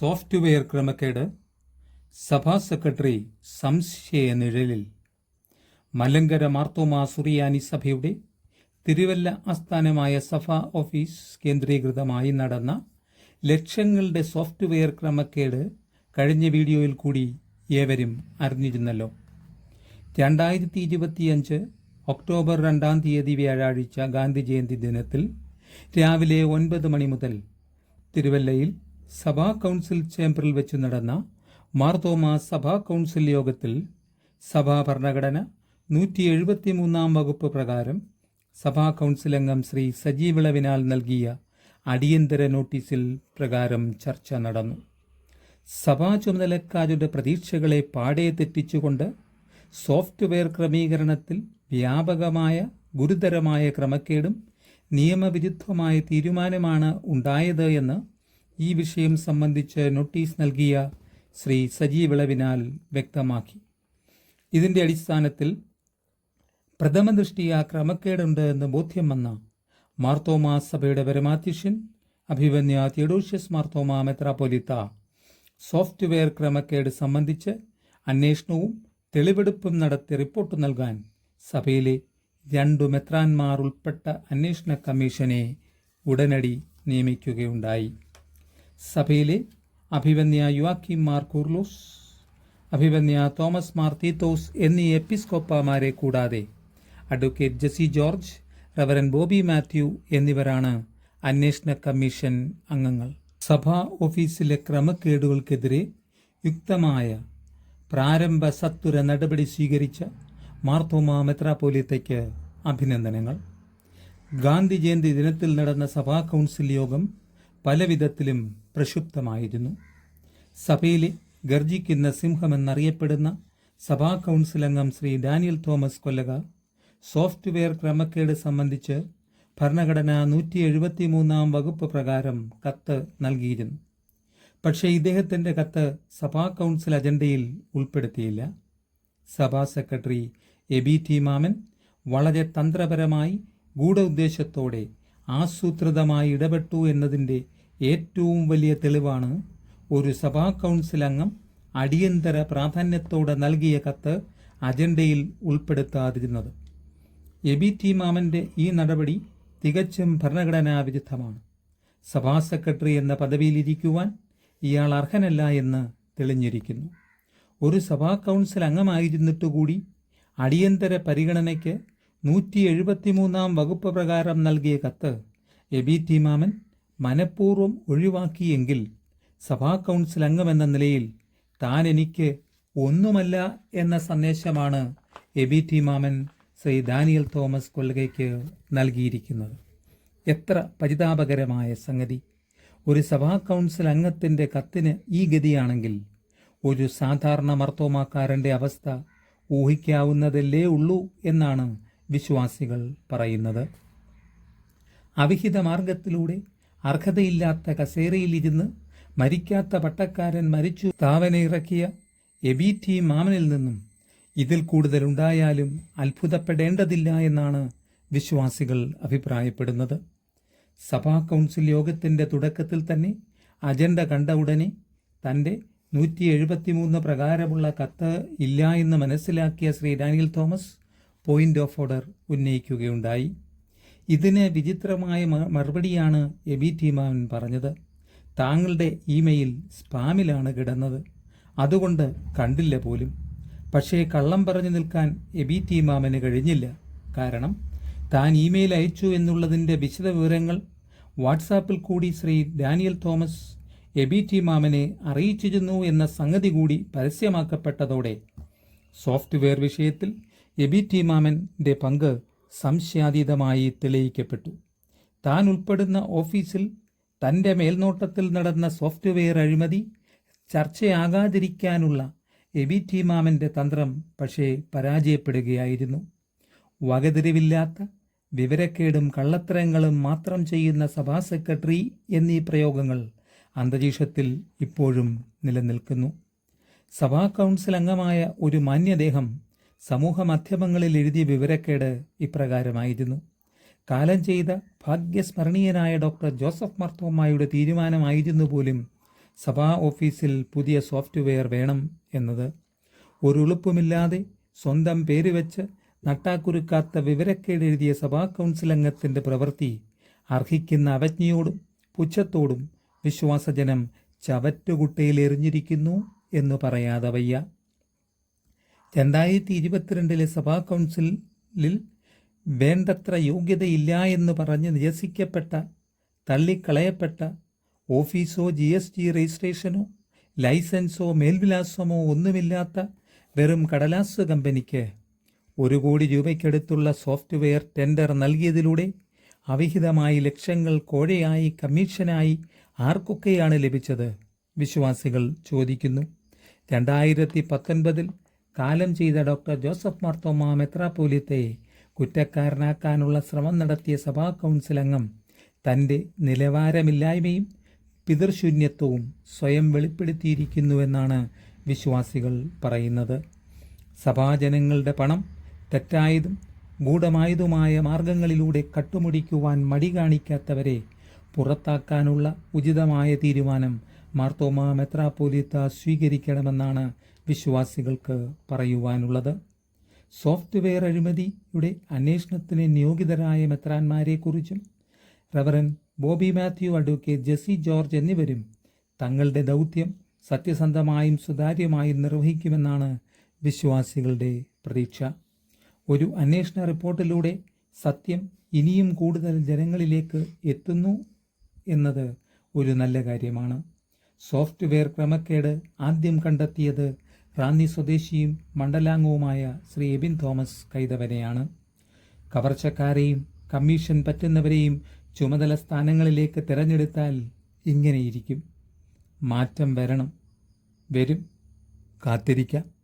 Software ക്രമക്കേട് സഭാ secretary സംശയ നിഴലിൽ മലങ്കര മാർത്തോമാ സുറിയാനി സഭയുടെ തിരുവല്ല ആസ്ഥാനമായ സഭ ഓഫീസ് കേന്ദ്രീകൃതമായി നടന്ന ലക്ഷങ്ങളുടെ സോഫ്റ്റ്വെയർ ക്രമക്കേട് കഴിഞ്ഞ വീഡിയോയിൽ കൂടി ഏവരും അറിഞ്ഞിരുന്നല്ലോ. രണ്ടായിരത്തി ഇരുപത്തിയഞ്ച് ഒക്ടോബർ രണ്ടാം തീയതി വ്യാഴാഴ്ച ഗാന്ധി ജയന്തി ദിനത്തിൽ രാവിലെ ഒൻപത് മണി മുതൽ തിരുവല്ലയിൽ സഭാ കൗൺസിൽ ചേംബറിൽ വെച്ച് നടന്ന മാർത്തോമ സഭാ കൗൺസിൽ യോഗത്തിൽ സഭാ ഭരണഘടന നൂറ്റി എഴുപത്തി മൂന്നാം വകുപ്പ് പ്രകാരം സഭാ കൗൺസിൽ അംഗം ശ്രീ സജീവിളവിനാൽ നൽകിയ അടിയന്തര നോട്ടീസിൽ പ്രകാരം ചർച്ച നടന്നു. സഭാ ചുമതലക്കാരുടെ പ്രതീക്ഷകളെ പാടെ തെറ്റിച്ചുകൊണ്ട് സോഫ്റ്റ്വെയർ ക്രമീകരണത്തിൽ വ്യാപകമായ ഗുരുതരമായ ക്രമക്കേടും നിയമവിരുദ്ധമായ തീരുമാനമാണ് ഉണ്ടായത് എന്ന് ഈ വിഷയം സംബന്ധിച്ച് നോട്ടീസ് നൽകിയ ശ്രീ സജീവ് വിളവിനാൽ വ്യക്തമാക്കി. ഇതിന്റെ അടിസ്ഥാനത്തിൽ പ്രഥമ ദൃഷ്ടിയ ക്രമക്കേടുണ്ട് എന്ന് ബോധ്യം വന്ന മാർത്തോമാ സഭയുടെ പരമാധ്യക്ഷൻ അഭിമന്യ തിയഡോഷ്യസ് മാർത്തോമാ മെത്രാപൊലിത്ത സോഫ്റ്റ്വെയർ ക്രമക്കേട് സംബന്ധിച്ച് അന്വേഷണവും തെളിവെടുപ്പും നടത്തി റിപ്പോർട്ട് നൽകാൻ സഭയിലെ രണ്ടു മെത്രാന്മാർ ഉൾപ്പെട്ട അന്വേഷണ കമ്മീഷനെ ഉടനടി നിയമിക്കുകയുണ്ടായി. സഭയിലെ അഭിവന്യ യുവാക്കി മാർ കുർലോസ് തോമസ് മാർ തീത്തോസ് എന്നീ എപ്പിസ്കോപ്പമാരെ കൂടാതെ advocate Jessy George reverend Bobby Mathew എന്നിവരാണ് അന്വേഷണ കമ്മീഷൻ അംഗങ്ങൾ. സഭാ ഓഫീസിലെ ക്രമക്കേടുകൾക്കെതിരെ യുക്തമായ പ്രാരംഭ സത്വര നടപടി സ്വീകരിച്ച മാർത്തോമ മെത്രാപോലിത്തയ്ക്ക് അഭിനന്ദനങ്ങൾ. ഗാന്ധി ജയന്തി ദിനത്തിൽ നടന്ന സഭാ കൗൺസിൽ യോഗം പലവിധത്തിലും പ്രക്ഷുബ്ധമായിരുന്നു. സഭയിലെ ഗർജിക്കുന്ന സിംഹമെന്നറിയപ്പെടുന്ന സഭാ കൗൺസിൽ അംഗം ശ്രീ ഡാനിയൽ തോമസ് കൊല്ലക സോഫ്റ്റ്വെയർ ക്രമക്കേട് സംബന്ധിച്ച് ഭരണഘടന നൂറ്റി എഴുപത്തി മൂന്നാം വകുപ്പ് പ്രകാരം കത്ത് നൽകിയിരുന്നു. പക്ഷേ ഇദ്ദേഹത്തിന്റെ കത്ത് സഭാ കൗൺസിൽ അജണ്ടയിൽ ഉൾപ്പെടുത്തിയില്ല. സഭാ സെക്രട്ടറി എ ബി ടി മാമൻ വളരെ തന്ത്രപരമായി ഗൂഢ ഉദ്ദേശത്തോടെ ആസൂത്രിതമായി ഇടപെട്ടു എന്നതിന്റെ ഏറ്റവും വലിയ തെളിവാണ് ഒരു സഭാ കൗൺസിൽ അംഗം അടിയന്തര പ്രാധാന്യത്തോടെ നൽകിയ കത്ത് അജണ്ടയിൽ ഉൾപ്പെടുത്താതിരുന്നത്. എബി ടി മാമന്റെ ഈ നടപടി തികച്ചും ഭരണഘടനാ വിരുദ്ധമാണ്. സഭാ സെക്രട്ടറി എന്ന പദവിയിലിരിക്കുവാൻ ഇയാൾ അർഹനല്ല എന്ന് തെളിഞ്ഞിരിക്കുന്നു. ഒരു സഭാ കൗൺസിൽ അംഗമായിരുന്നിട്ടുകൂടി അടിയന്തര പരിഗണനയ്ക്ക് നൂറ്റി എഴുപത്തിമൂന്നാം വകുപ്പ് പ്രകാരം നൽകിയ കത്ത് എബി ടി മാമൻ മനഃപൂർവം ഒഴിവാക്കിയെങ്കിൽ സഭാ കൗൺസിൽ അംഗമെന്ന നിലയിൽ താൻ എനിക്ക് ഒന്നുമല്ല എന്ന സന്ദേശമാണ് എ ബി ടി മാമൻ ശ്രീ ദാനിയൽ തോമസ് കൊല്ലകയ്ക്ക് നൽകിയിരിക്കുന്നത്. എത്ര പരിതാപകരമായ സംഗതി. ഒരു സഭാ കൗൺസിൽ അംഗത്തിന്റെ കത്തിന് ഈ ഗതിയാണെങ്കിൽ ഒരു സാധാരണ മർത്തോമാക്കാരന്റെ അവസ്ഥ ഊഹിക്കാവുന്നതല്ലേ ഉള്ളൂ എന്നാണ് വിശ്വാസികൾ പറയുന്നത്. അവിഹിത മാർഗത്തിലൂടെ അർഹതയില്ലാത്ത കസേരയിലിരുന്ന് മരിക്കാത്ത പട്ടക്കാരൻ മരിച്ചു. താവനെ ഇറക്കിയ എബി ടി മാമനിൽ നിന്നും ഇതിൽ കൂടുതലുണ്ടായാലും അത്ഭുതപ്പെടേണ്ടതില്ല എന്നാണ് വിശ്വാസികൾ അഭിപ്രായപ്പെടുന്നത്. സഭാ കൗൺസിൽ യോഗത്തിന്റെ തുടക്കത്തിൽ തന്നെ അജണ്ട കണ്ട ഉടനെ തന്റെ നൂറ്റി എഴുപത്തിമൂന്ന് പ്രകാരമുള്ള കത്ത് ഇല്ല എന്ന് മനസ്സിലാക്കിയ Shri Daniel Thomas point of order ഉന്നയിക്കുകയുണ്ടായി. ഇതിന് വിചിത്രമായ മറുപടിയാണ് എബി ടീമാവൻ പറഞ്ഞത്. താങ്കളുടെ ഇമെയിൽ സ്പാമിലാണ് കിടന്നത്. അതുകൊണ്ട് കണ്ടില്ല പോലും. പക്ഷേ കള്ളം പറഞ്ഞു നിൽക്കാൻ എബി ടീമാമന് കഴിഞ്ഞില്ല. കാരണം താൻ ഇമെയിൽ അയച്ചു എന്നുള്ളതിന്റെ വിശദവിവരങ്ങൾ വാട്സാപ്പിൽ കൂടി ശ്രീ ഡാനിയൽ തോമസ് എബി ടീമാമനെ അറിയിച്ചിരുന്നു എന്ന സംഗതി കൂടി പരസ്യമാക്കപ്പെട്ടതോടെ സോഫ്റ്റ്വെയർ വിഷയത്തിൽ എബി ടീമാമന്റെ പങ്ക് സംശയാതീതമായി തെളിയിക്കപ്പെട്ടു. താൻ ഉൾപ്പെടുന്ന ഓഫീസിൽ തന്റെ മേൽനോട്ടത്തിൽ നടന്ന സോഫ്റ്റ്വെയർ അഴിമതി ചർച്ചയാകാതിരിക്കാനുള്ള എബി ടീമാമന്റെ തന്ത്രം പക്ഷേ പരാജയപ്പെടുകയായിരുന്നു. വകതിരിവില്ലാത്ത വിവരക്കേടും കള്ളത്തരങ്ങളും മാത്രം ചെയ്യുന്ന സഭാ സെക്രട്ടറി എന്നീ പ്രയോഗങ്ങൾ അന്തരീക്ഷത്തിൽ ഇപ്പോഴും നിലനിൽക്കുന്നു. സഭാ കൗൺസിൽ അംഗമായ ഒരു മാന്യദേഹം സമൂഹ മാധ്യമങ്ങളിൽ എഴുതിയ വിവരക്കേട് ഇപ്രകാരമായിരുന്നു. കാലം ചെയ്ത ഭാഗ്യസ്മരണീയനായ ഡോക്ടർ ജോസഫ് മർത്തോമായുടെ തീരുമാനമായിരുന്നു പോലും സഭാ ഓഫീസിൽ പുതിയ സോഫ്റ്റ്വെയർ വേണം എന്നത്. ഒരു എളുപ്പമില്ലാതെ സ്വന്തം പേര് വെച്ച് നട്ടാക്കുരുക്കാത്ത വിവരക്കേട് എഴുതിയ സഭാ കൗൺസിൽ അംഗത്തിന്റെ പ്രവൃത്തി അർഹിക്കുന്ന അവജ്ഞയോടും പുച്ഛത്തോടും വിശ്വാസജനം ചവറ്റുകുട്ടയിൽ എറിഞ്ഞിരിക്കുന്നു എന്ന് പറയാതെ വയ്യ. രണ്ടായിരത്തി ഇരുപത്തിരണ്ടിലെ സഭാ കൗൺസിലിൽ വേണ്ടത്ര യോഗ്യതയില്ല എന്ന് പറഞ്ഞ് നിരസിക്കപ്പെട്ട തള്ളിക്കളയപ്പെട്ട ഓഫീസോ ജി എസ് ടി രജിസ്ട്രേഷനോ ലൈസൻസോ മേൽവിലാസമോ ഒന്നുമില്ലാത്ത വെറും കടലാസ് കമ്പനിക്ക് ഒരു കോടി രൂപയ്ക്കടുത്തുള്ള സോഫ്റ്റ്വെയർ ടെൻഡർ നൽകിയതിലൂടെ അവിഹിതമായി ലക്ഷങ്ങൾ കോഴയായി കമ്മീഷനായി ആർക്കൊക്കെയാണ് ലഭിച്ചത്? വിശ്വാസികൾ ചോദിക്കുന്നു. രണ്ടായിരത്തി പത്തൊൻപതിൽ കാലം ചെയ്ത ഡോക്ടർ ജോസഫ് മാർത്തോമ മെത്രാപോലിത്തെ കുറ്റക്കാരനാക്കാനുള്ള ശ്രമം നടത്തിയ സഭാ കൗൺസിൽ അംഗം തന്റെ നിലവാരമില്ലായ്മയും പിതൃശൂന്യത്വവും സ്വയം വെളിപ്പെടുത്തിയിരിക്കുന്നുവെന്നാണ് വിശ്വാസികൾ പറയുന്നത്. സഭാജനങ്ങളുടെ പണം തെറ്റായതും ഗൂഢമായതുമായ മാർഗങ്ങളിലൂടെ കട്ടുമുടിക്കുവാൻ മടി കാണിക്കാത്തവരെ പുറത്താക്കാനുള്ള ഉചിതമായ തീരുമാനം മാർത്തോമ മെത്രാപോലിത്ത സ്വീകരിക്കണമെന്നാണ് വിശ്വാസികൾക്ക് പറയുവാനുള്ളത്. സോഫ്റ്റ്വെയർ അഴിമതിയുടെ അന്വേഷണത്തിന് നിയോഗിതരായ മെത്രാന്മാരെക്കുറിച്ചും reverend Bobby Matthew advocate Jessy George എന്നിവരും തങ്ങളുടെ ദൗത്യം സത്യസന്ധമായും സുതാര്യമായും നിർവഹിക്കുമെന്നാണ് വിശ്വാസികളുടെ പ്രതീക്ഷ. ഒരു അന്വേഷണ റിപ്പോർട്ടിലൂടെ സത്യം ഇനിയും കൂടുതൽ ജനങ്ങളിലേക്ക് എത്തുന്നു എന്നത് ഒരു നല്ല കാര്യമാണ്. സോഫ്റ്റ്വെയർ ക്രമക്കേട് ആദ്യം കണ്ടെത്തിയത് റാന്നി സ്വദേശിയും മണ്ഡലാംഗവുമായ ശ്രീ എബിൻ തോമസ് കൈതവനെയാണ്. കവർച്ചക്കാരെയും കമ്മീഷൻ പറ്റുന്നവരെയും ചുമതല സ്ഥാനങ്ങളിലേക്ക് തിരഞ്ഞെടുത്താൽ ഇങ്ങനെയിരിക്കും. മാറ്റം വരണം. വരും. കാത്തിരിക്കാം.